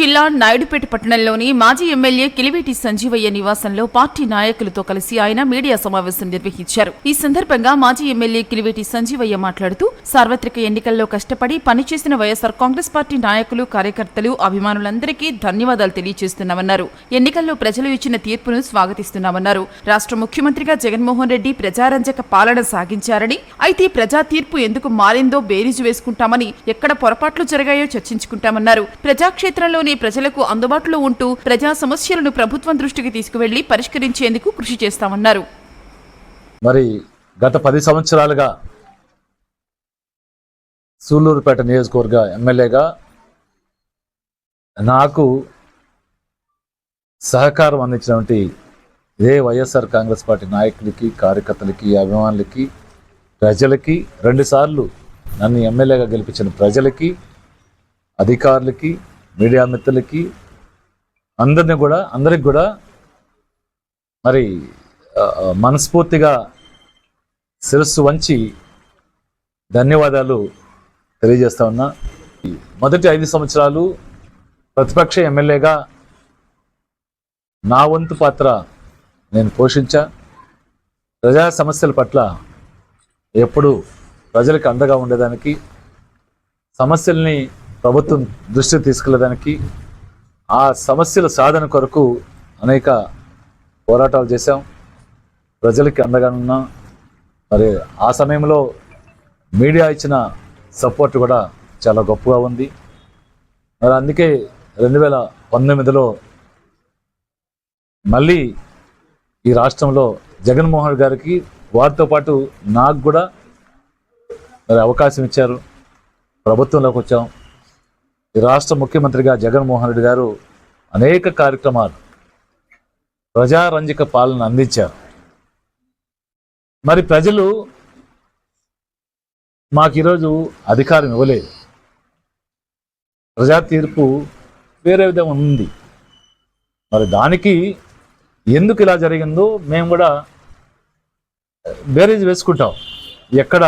జిల్లా నాయుడుపేట పట్టణంలోని మాజీ ఎమ్మెల్యే కిలివేటి సంజీవయ్య నివాసంలో పార్టీ నాయకులతో కలిసి ఆయన మీడియా సమావేశం నిర్వహించారు. ఈ సందర్భంగా మాజీ ఎమ్మెల్యే కిలివేటి సంజీవయ్య మాట్లాడుతూ సార్వత్రిక ఎన్నికల్లో కష్టపడి పనిచేసిన వైఎస్సార్ కాంగ్రెస్ పార్టీ నాయకులు కార్యకర్తలు అభిమానులందరికీ ధన్యవాదాలు తెలియజేస్తున్నామన్నారు. ఎన్నికల్లో ప్రజలు ఇచ్చిన తీర్పును స్వాగతిస్తున్నామన్నారు. రాష్ట్ర ముఖ్యమంత్రిగా జగన్మోహన్ రెడ్డి ప్రజారంజక పాలన సాగించారని అయితే ప్రజా తీర్పు ఎందుకు మారిందో బేరీజు వేసుకుంటామని ఎక్కడ పొరపాట్లు జరిగాయో చర్చించుకుంటామన్నారు. ప్రజాక్షేత్రంలోని ప్రజలకు అందుబాటులో ఉంటూ ప్రజా సమస్యలను ప్రభుత్వం దృష్టికి తీసుకువెళ్ళి పరిష్కరించేందుకు కృషి చేస్తామన్నారు. మరి గత పది సంవత్సరాలుగా సూళ్ళూరుపేట నియోజకవర్గ ఎమ్మెల్యేగా నాకు సహకారం అందించినటువంటి ఇదే వైఎస్ఆర్ కాంగ్రెస్ పార్టీ నాయకులకి కార్యకర్తలకి అభిమానులకి ప్రజలకి రెండుసార్లు నన్ను ఎమ్మెల్యేగా గెలిపించిన ప్రజలకి అధికారులకి మీడియా మిత్రులకి అందరిని కూడా అందరికి కూడా మరి మనస్ఫూర్తిగా శిరస్సు వంచి ధన్యవాదాలు తెలియజేస్తా ఉన్నా. ఈ మొదటి ఐదు సంవత్సరాలు ప్రతిపక్ష ఎమ్మెల్యేగా నా వంతు పాత్ర నేను పోషించా. ప్రజా సమస్యల పట్ల ఎప్పుడు ప్రజలకు అండగా ఉండేదానికి సమస్యల్ని ప్రభుత్వం దృష్టికి తీసుకెళ్ళడానికి ఆ సమస్యల సాధన కొరకు అనేక పోరాటాలు చేశాం. ప్రజలకి అండగా మరి ఆ సమయంలో మీడియా ఇచ్చిన సపోర్ట్ కూడా చాలా గొప్పగా ఉంది. మరి అందుకే రెండు వేల పంతొమ్మిదిలో మళ్ళీ ఈ రాష్ట్రంలో జగన్మోహన్ గారికి వారితో పాటు నాకు కూడా మరి అవకాశం ఇచ్చారు. ప్రభుత్వంలోకి వచ్చాం. ఈ రాష్ట్ర ముఖ్యమంత్రిగా జగన్మోహన్ రెడ్డి గారు అనేక కార్యక్రమాలు ప్రజారంజక పాలన అందించారు. మరి ప్రజలు మాకు ఈరోజు అధికారం ఇవ్వలేదు. ప్రజా తీర్పు వేరే విధంగా ఉంది. మరి దానికి ఎందుకు ఇలా జరిగిందో మేము కూడా బేరేజ్ వేసుకుంటాం. ఎక్కడ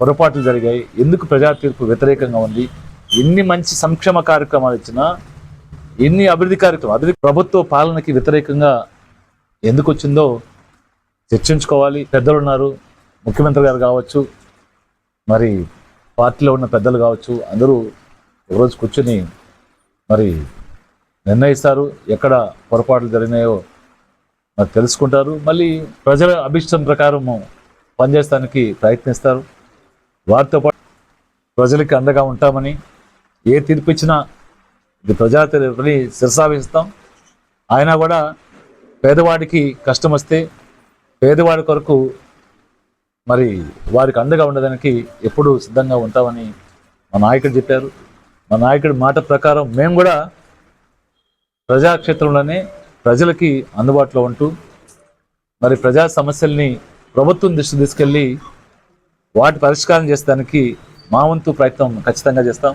పొరపాట్లు జరిగాయి ఎందుకు ప్రజా తీర్పు వ్యతిరేకంగా ఉంది ఎన్ని మంచి సంక్షేమ కార్యక్రమాలు ఇచ్చినా ఎన్ని అభివృద్ధి కార్యక్రమాలు అభివృద్ధి ప్రభుత్వ పాలనకి వ్యతిరేకంగా ఎందుకు వచ్చిందో చర్చించుకోవాలి. పెద్దలు ఉన్నారు ముఖ్యమంత్రి గారు కావచ్చు మరి పార్టీలో ఉన్న పెద్దలు కావచ్చు అందరూ ఒకరోజు కూర్చొని మరి నిర్ణయిస్తారు ఎక్కడ పొరపాట్లు జరిగినాయో మరి తెలుసుకుంటారు. మళ్ళీ ప్రజల అభిష్టం ప్రకారము పనిచేస్తానికి ప్రయత్నిస్తారు. వారితో పాటు ప్రజలకి అండగా ఉంటామని ఏ తీర్పు ఇచ్చినా ఇది ప్రజా శిరసావిస్తాం ఆయన కూడా పేదవాడికి కష్టం వస్తే పేదవాడి కొరకు మరి వారికి అండగా ఉండడానికి ఎప్పుడూ సిద్ధంగా ఉంటామని మా నాయకుడు చెప్పారు. మా నాయకుడి మాట ప్రకారం మేము కూడా ప్రజాక్షేత్రంలోనే ప్రజలకి అందుబాటులో ఉంటూ మరి ప్రజా సమస్యల్ని ప్రభుత్వం దృష్టి తీసుకెళ్ళి వాటి పరిష్కారం చేసేదానికి మా వంతు ప్రయత్నం ఖచ్చితంగా చేస్తాం.